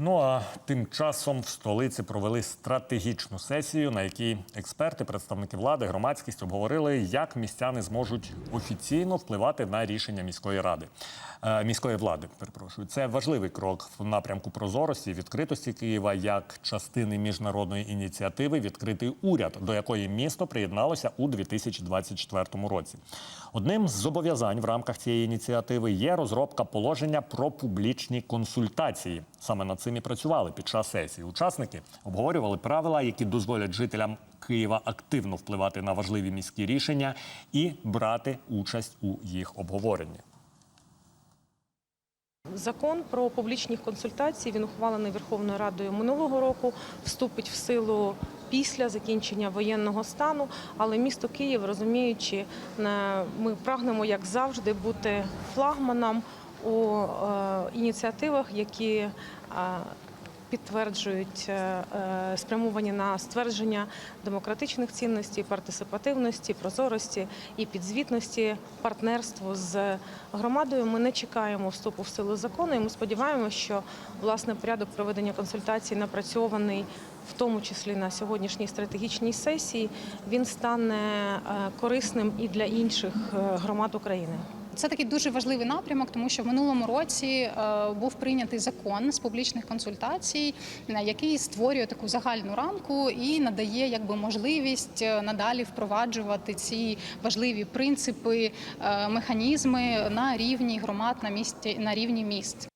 Ну а тим часом в столиці провели стратегічну сесію, на якій експерти, представники влади, громадськість обговорили, як містяни зможуть офіційно впливати на рішення міської ради е, міської влади. Перепрошую, це важливий крок в напрямку прозорості відкритості Києва як частини міжнародної ініціативи Відкритий уряд, до якої місто приєдналося у 2024 році. Одним з зобов'язань в рамках цієї ініціативи є розробка положення про публічні консультації. Саме над цим і працювали під час сесії. Учасники обговорювали правила, які дозволять жителям Києва активно впливати на важливі міські рішення і брати участь у їх обговоренні. Закон про публічні консультації він ухвалений Верховною Радою минулого року, вступить в силу після закінчення воєнного стану. Але місто Київ, розуміючи, е, ми прагнемо, як завжди, бути флагманом у е, ініціативах, які е, підтверджують е, спрямовані на ствердження демократичних цінностей, партисипативності, прозорості і підзвітності, партнерству з громадою. Ми не чекаємо вступу в силу закону. І ми сподіваємося, що власне порядок проведення консультацій напрацьований. В тому числі на сьогоднішній стратегічній сесії він стане корисним і для інших громад України. Це такий дуже важливий напрямок, тому що в минулому році е, був прийнятий закон з публічних консультацій, е, який створює таку загальну рамку і надає якби можливість е, надалі впроваджувати ці важливі принципи, механізми на рівні громад на місті на рівні міст.